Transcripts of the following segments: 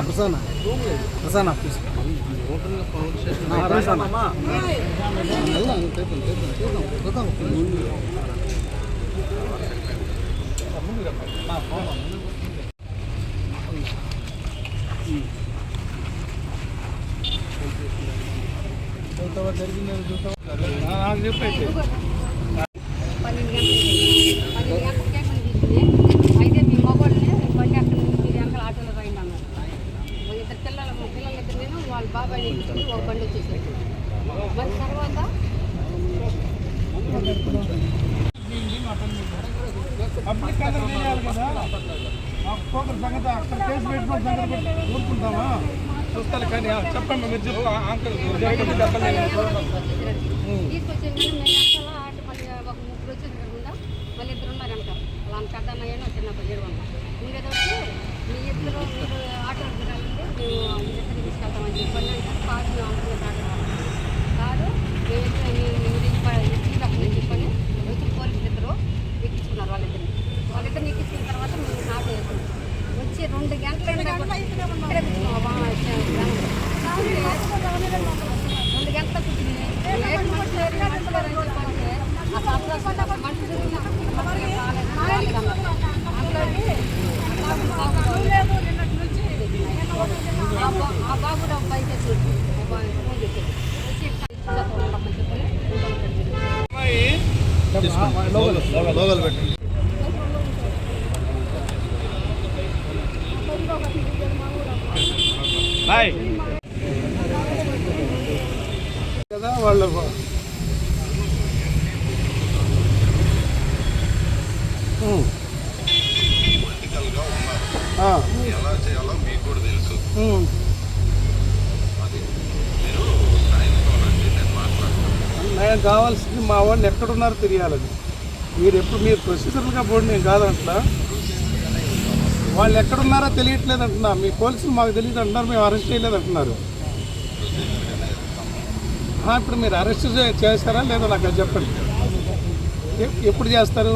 ప్రసానా ప్రసానా please ప్రసానా చూస్తావా జరిగిందని చూస్తావా నాకు చెప్పైతే వాళ్ళ బాబాయ్ తీసుకుని ఒక బండి వచ్చేసారు మరి తర్వాత? పబ్లిక్ అందరూ తెలియాలి కదా. ఒక్కొక్కరి సంగతి అక్కడ కేసు పెట్టుకున్న సంగతి ఊరుకుంటామా చూస్తాను కానీ ఆ, చెప్పండి మీరు చెప్పు అంకల్ చెప్పండి చెప్పండి తీసుకొచ్చాను కానీ మేము వెనకాల ఆటో మళ్ళీ ఒక ముగ్గురు వచ్చేది కాకుండా మళ్ళీ ఇద్దరు ఉన్నారు వెనకాల అలా పెద్ద అన్నయ్యను చిన్న ఏడు వంద ఉండేది వచ్చి మీ ఇద్దరు మీరు ఆటో దిగాలంటే మేము మీ ఇద్దరు తీసుకెళ్తామని చెప్పండి అంటే కాదు అనుకున్న తీసుకెళ్ళమని చెప్పని వచ్చిన పోలీసులు ఇద్దరు ఎక్కించుకున్నారు వాళ్ళిద్దరిని వాళ్ళిద్దరిని ఎక్కించిన తర్వాత మేము ఆటో వేసుకున్నాం వచ్చి రెండు గంటల ఇక్కడే కూర్చున్నాం. వా- రెండు గంటల కూర్చుని ఏడు మనుషులు ఏడు మనుషులు అని చెప్పంటే ఆ సప్లస్ ఒక మనిషి తిరిగినా మనుషులు రాలేదు, రాలేదు అన్నారు. అందులోకి ఆ బా- ఆ బాబు కూడా బైక్ ఎక్కి వచ్చి ఆ బాబు ఫోన్ చేసి వచ్చి ఇక్కడ ఉండమని చెప్పని ఉండమని లోగల్ పెట్టి. హాయ్ కదా వాళ్ళు. ఎలా చేయాలో మీకు కూడా తెలుసు. నేను కావాల్సింది మా వాళ్ళు ఎక్కడున్నారో తెలియాలని మీరు ఎప్పుడు మీరు ప్రొసీజర్లుగా పోండి నేను కాదంటున్నా వాళ్ళు ఎక్కడున్నారో తెలియట్లేదు అంటున్నా. మీ పోలీసులు మాకు తెలియదు అంటున్నారు మేము అరెస్ట్ చేయలేదు అంటున్నారు. ఇప్పుడు మీరు అరెస్ట్ చే- చేస్తారా లేదా నాకు అది చెప్పండి. ఎప్పుడు చేస్తారు?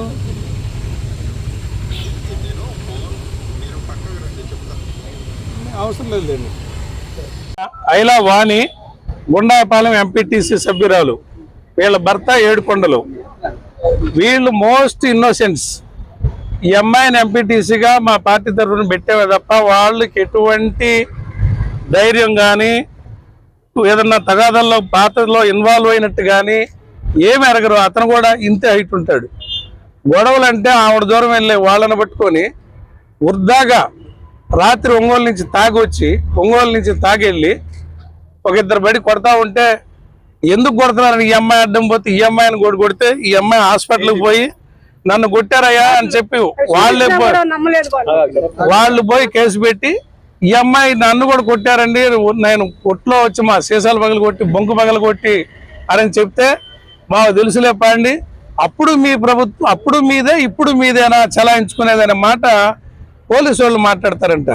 అవసరం లేదు లేదు అవసరం లేదండి ఐలా వాణి గుండాపాలెం ఎంపీటీసీ సభ్యురాలు. వీళ్ళ భర్త ఏడుకొండలు. వీళ్ళు మోస్ట్ ఇన్నోసెంట్స్. ఈ అమ్మాయిని ఎంపీటీసీగా మా పార్టీ తరఫున పెట్టేవే తప్ప వాళ్ళకి ఎటువంటి ధైర్యం కానీ ఏదన్నా తగాదల్లో పాత్రలో ఇన్వాల్వ్ అయినట్టు కానీ ఏమి ఎరగరు అతను కూడా ఇంతే హైట్ ఉంటాడు. గొడవలు అంటే ఆవిడ దూరం వెళ్ళే వాళ్ళని పట్టుకొని వృద్ధాగా రాత్రి ఒంగోలు నుంచి తాగి వచ్చి ఒంగోలు నుంచి తాగెళ్ళి ఒక ఇద్దరు బడి కొడతా ఉంటే ఎందుకు కొడుతున్నారని ఈ అమ్మాయి అడ్డం పోతే ఈ అమ్మాయిని కొడు కొడితే ఈ అమ్మాయి హాస్పిటల్కి పోయి నన్ను కొట్టారయ్యా అని చెప్పి వాళ్ళే పోయి వాళ్ళు. పోయి కేసు పెట్టి ఈ అమ్మాయి నన్ను కూడా కొట్టారండి. నేను కొట్లో వచ్చి మా సీసాలు పగలు కొట్టి బొంకు పగలు కొట్టి అని చెప్తే మాకు తెలుసులే పాండి. అప్పుడు మీ ప్రభుత్వం అప్పుడు మీదే ఇప్పుడు మీదేనా చలాయించుకునేదనే మాట పోలీసు వాళ్ళు మాట్లాడతారంట.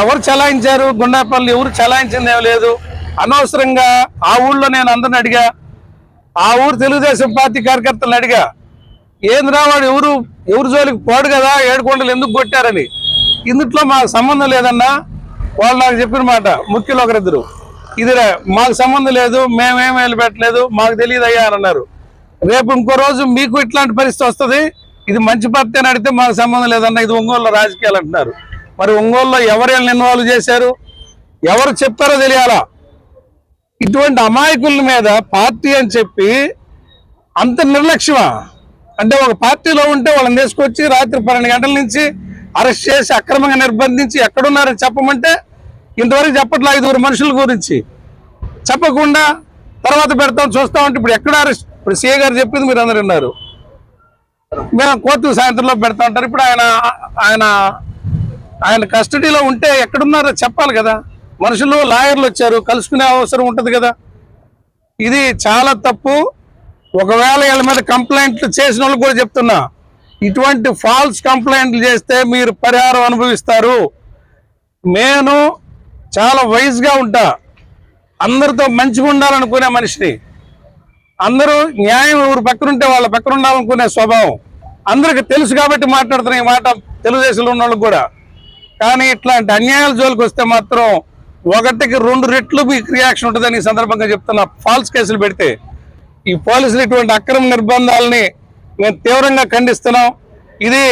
ఎవరు చలాయించారు? గుండాపల్లి ఎవరు చలాయించింది ఏం లేదు? అనవసరంగా ఆ ఊళ్ళో నేను అందరిని అడిగా ఆ ఊరు తెలుగుదేశం పార్టీ కార్యకర్తలను అడిగా ఏందిరా వాడు ఎవరు ఎవరు జోలికి పోడు కదా ఏడుకొండలు ఎందుకు కొట్టారని? ఇందుట్లో మాకు సంబంధం లేదన్నా వాళ్ళు నాకు చెప్పిన మాట ముఖ్యులు ఒకరిద్దరు ఇదిరా మాకు సంబంధం లేదు మేమేం పెట్టలేదు మాకు తెలియదు అయ్యా అని అన్నారు. రేపు ఇంకో రోజు మీకు ఇట్లాంటి పరిస్థితి వస్తుంది ఇది మంచి పార్టీ అని అడిగితే మాకు సంబంధం లేదన్న ఇది ఒంగోలులో రాజకీయాలు అంటున్నారు. మరి ఒంగోలులో ఎవరు ఇన్వాల్వ్ చేశారు? ఎవరు చెప్పారో తెలియాలా? ఇటువంటి అమాయకుల మీద పార్టీ అని చెప్పి అంత నిర్లక్ష్యమా? అంటే ఒక పార్టీలో ఉంటే వాళ్ళని తీసుకొచ్చి రాత్రి పన్నెండు గంటల నుంచి అరెస్ట్ చేసి అక్రమంగా నిర్బంధించి ఎక్కడున్నారని చెప్పమంటే ఇంతవరకు చెప్పట్లే ఐదుగురు మనుషుల గురించి? చెప్పకుండా తర్వాత పెడతాం చూస్తామంటే ఇప్పుడు ఎక్కడ అరెస్ట్? ఇప్పుడు సీఏ గారు చెప్పింది మీరు అందరు విన్నారు. మేము కోర్టు సాయంత్రంలో పెడతా ఉంటారు. ఇప్పుడు ఆయన ఆయన ఆయన కస్టడీలో ఉంటే ఎక్కడున్నారో చెప్పాలి కదా. మనుషులు లాయర్లు వచ్చారు కలుసుకునే అవసరం ఉంటుంది కదా. ఇది చాలా తప్పు. ఒకవేళ వీళ్ళ మీద కంప్లైంట్లు చేసిన వాళ్ళు కూడా చెప్తున్నా. ఇటువంటి ఫాల్స్ కంప్లైంట్లు చేస్తే మీరు పరిహారం అనుభవిస్తారు. నేను చాలా వైజ్గా ఉంటా. అందరితో మంచిగా ఉండాలనుకునే మనిషిని. అందరూ న్యాయం ఎవరు పక్కనుంటే వాళ్ళ పక్కన ఉండాలనుకునే స్వభావం. అందరికి తెలుసు కాబట్టి మాట్లాడుతున్న ఈ మాట తెలుగుదేశంలో ఉన్న వాళ్ళు కూడా. కానీ ఇట్లాంటి అన్యాయాల జోలికి వస్తే మాత్రం ఒకటికి రెండు రెట్లు మీకు రియాక్షన్ ఉంటుందని ఈ సందర్భంగా చెప్తున్నా. ఫాల్స్ కేసులు పెడితే ఈ పోలీసులు ఇటువంటి అక్రమ నిర్బంధాలని మేము తీవ్రంగా ఖండిస్తున్నాం. ఇది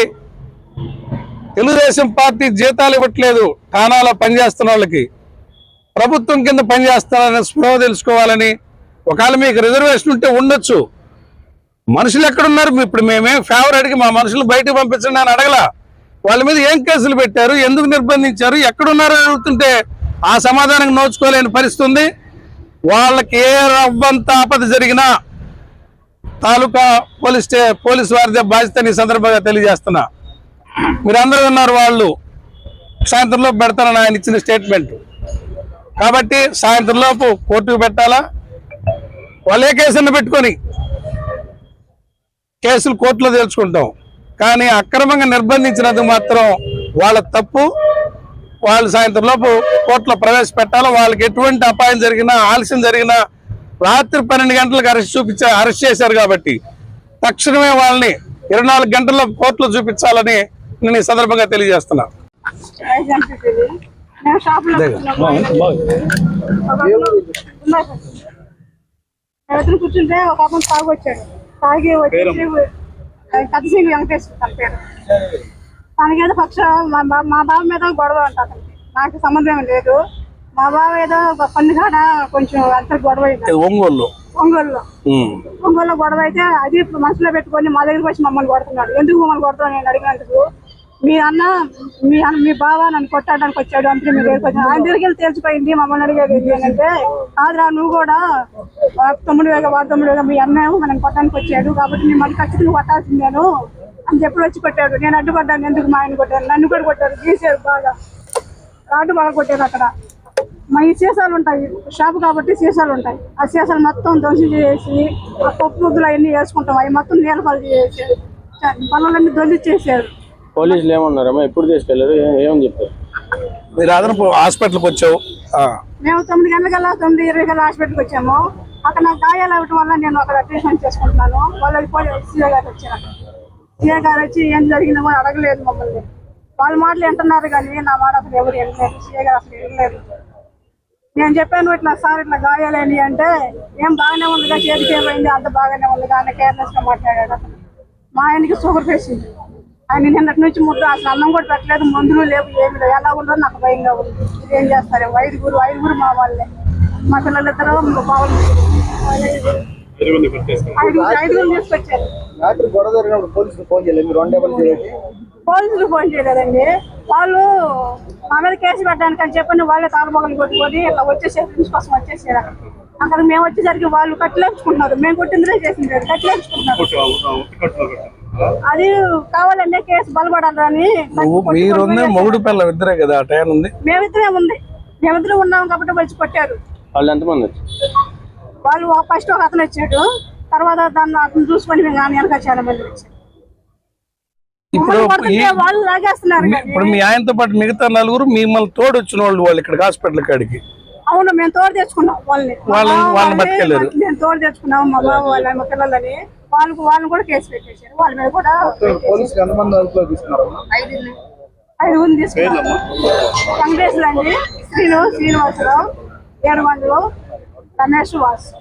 తెలుగుదేశం పార్టీ జీతాలు ఇవ్వట్లేదు ఠానాలో పనిచేస్తున్న వాళ్ళకి. ప్రభుత్వం కింద పనిచేస్తున్నారని స్పృహ తెలుసుకోవాలని. ఒకవేళ మీకు రిజర్వేషన్ ఉంటే ఉండొచ్చు. మనుషులు ఎక్కడున్నారు? ఇప్పుడు మేమేం ఫేవర్ అడిగి మా మనుషులు బయటకు పంపించండి అని అడగల. వాళ్ళ మీద ఏం కేసులు పెట్టారు? ఎందుకు నిర్బంధించారు? ఎక్కడున్నారు అడుగుతుంటే ఆ సమాధానం నోచుకోలేని పరిస్థితి ఉంది వాళ్ళకి ఏ రవ్వంత ఆపద జరిగినా తాలూకా పోలీస్ స్టే పోలీస్ వారిదే బాధ్యత ఈ సందర్భంగా తెలియజేస్తున్నా. మీరందరూ ఉన్నారు వాళ్ళు. సాయంత్రంలో పెడతానని ఆయన ఇచ్చిన స్టేట్మెంట్. కాబట్టి సాయంత్రంలోపు కోర్టుకు పెట్టాలా? వాళ్ళే కేసును పెట్టుకొని కేసులు కోర్టులో తెలుసుకుంటాం కానీ అక్రమంగా నిర్బంధించినందుకు మాత్రం వాళ్ళ తప్పు. వాళ్ళు సాయంత్రం లోపు కోర్టులో ప్రవేశపెట్టాలి. వాళ్ళకి ఎటువంటి అపాయం జరిగినా ఆలస్యం జరిగినా రాత్రి పన్నెండు గంటలకు అరెస్ట్ చూపించా అరెస్ట్ చేశారు కాబట్టి తక్షణమే వాళ్ళని ఇరవై నాలుగు గంటల్లో కోర్టులో చూపించాలని నేను ఈ సందర్భంగా తెలియజేస్తున్నా. కూర్చుంటే ఒక అతను తాగి వచ్చి కథసింగి వెంకటేశ్వర తన పేరు. తనకేదో పక్ష మా బా- మా బావ మీద గొడవ అంట అతనికి. నాకు సంబంధం లేదు. మా బావ ఏదో ఒక పన్ను కాడ కొంచెం అంత గొడవ ఒంగోలు ఒంగోలులో? ఉమ్. ఒంగోలులో గొడవ అయితే అది మనసులో పెట్టుకొని మా దగ్గరికి వచ్చి మమ్మల్ని కొడుతున్నాడు. ఎందుకు మమ్మల్ని కొడతావు నేను అడిగినందుకు? మీ అన్న మీ అన్న మీ బావ నన్ను కొట్టడానికి వచ్చాడు. అంతే మీ దగ్గరికి వచ్చాడు. ఆయన దగ్గరికి వెళ్ళి తెలిసిపోయింది మమ్మల్ని అడిగేది ఏంటి అని అంటే కాదురా నువ్వు కూడా తమ్ముడు వేగ వాడు తమ్ముడు వేగ మీ అన్న మనం కొట్టడానికి వచ్చాడు. కాబట్టి నీ మరి ఖచ్చితంగా కొట్టాల్సిందేను అని చెప్పి వచ్చి కొట్టాడు. నేను అడ్డుపడ్డాను. ఎందుకు మా ఆయన కొట్టాను నన్ను కూడా కొట్టారు. గీసారు బాగా. రాడ్డు బాగా కొట్టారు అక్కడ. మా ఈ సీసాలు ఉంటాయి. షాపు కాబట్టి సీసాలు ఉంటాయి. ఆ సీసాలు మొత్తం దొంసి చేసి ఆ పప్పు ముద్దలు అవన్నీ వేసుకుంటాం. అవి మొత్తం నీళ్ళ పాలు చేసేసారు పనులన్నీ దొల్లి చేశారు పోలీసులు ఏమన్నారమ్మా? ఎప్పుడు తీసుకెళ్ళారు? ఏ- ఏమని చెప్పారు? మీరు అదనపు హాస్పిటల్కి వచ్చావు. ఆ. మేము తొమ్మిది గంటలకల్లా తొమ్మిది ఇరవై గంటల హాస్పిటల్కి వచ్చాము. అక్కడ నాకు గాయాలు అవ్వటం వల్ల నేను అక్కడ ట్రీట్మెంట్ చేసుకుంటున్నాను. వాళ్ళకి పోయి వచ్చారు. ఏ గారు వచ్చి ఏం జరిగిందో కూడా అడగలేదు మమ్మల్ని. వాళ్ళ మాటలు వింటున్నారు కానీ నా మాట అసలు ఎవరు వెళ్ళలేదు సీఏ గారు అసలు వెళ్ళలేదు నేను చెప్పాను ఇట్లా సార్ ఇట్లా గాయాలని అంటే ఏం బాగానే ఉందిగా చేతికి ఏమైంది? అంత బాగానే ఉంది కానీ కేర్లెస్గా మాట్లాడాడు అతను. మా ఆయనకి షుగర్ పేషెంట్ ఆయన నిన్నటి నుంచి ముద్ద అసలు అన్నం కూడా పెట్టలేదు మందులు లేవు ఏమి లేవు. ఎలా ఉండదు నాకు భయంగా ఉంది. ఇది ఏం చేస్తారు? ఐదుగురు ఐదుగురు మా వాళ్ళే. మా పిల్లలిద్దరూ మా బావలు. రాత్రి గొడవ జరిగినప్పుడు పోలీసులు ఫోన్ చేయలేదు. మీరు వన్ డబల్ జీరో పోలీసులు ఫోన్ చేయలేదండి. వాళ్ళు మా మీద కేసు పెట్టడానికి అని చెప్పని వాళ్ళే తాళబొగలు కొట్టుకొని ఇట్లా వచ్చేసారు ఫ్రెండ్స్ కోసం వచ్చేసారు. అక్కడ. మేము వచ్చేసరికి వాళ్ళు కట్టలేచుకుంటున్నారు. మేము కొట్టిందిలే చేసింది లేదు కట్టలేచుకుంటున్నారు అది కావాలంటే కేసు బలపడాలని మీరుంది మొగుడు పిల్ల ఇద్దరే కదా ఆ టైం ఉంది? మేమిద్దరే ఉంది. మేమిద్దరం ఉన్నాం కాబట్టి వచ్చి కొట్టారు. వాళ్ళు ఎంతమంది వచ్చి వాళ్ళు ఫస్ట్ ఒక అతను వచ్చాడు తర్వాత దాన్ని అతను చూసుకొని మేము కానీ వెనక చాలా మంది వచ్చారు ఇప్పుడు మమ్మల్ని కొడుతుంటే ఈ- వాళ్ళు లాగేస్తున్నారు. ఇప్పుడు మీ ఆయనతో పాటు మిగతా నలుగురు మిమ్మల్ని తోడు వచ్చిన వాళ్ళు వాళ్ళు ఇక్కడ హాస్పిటల్ కాడికి. అవును మేము తోడు తెచ్చుకున్నాం వాళ్ళని. మేము తోడు తెచ్చుకున్నాం మా వాళ్ళ మా పిల్లలని. వాళ్ళకు వాళ్ళని కూడా కేసు పెట్టేశారు. వాళ్ళ మీద కూడా ఐదుగురిని Srinu Srinivasarao Yedukondalu Tá, né, Danesh was.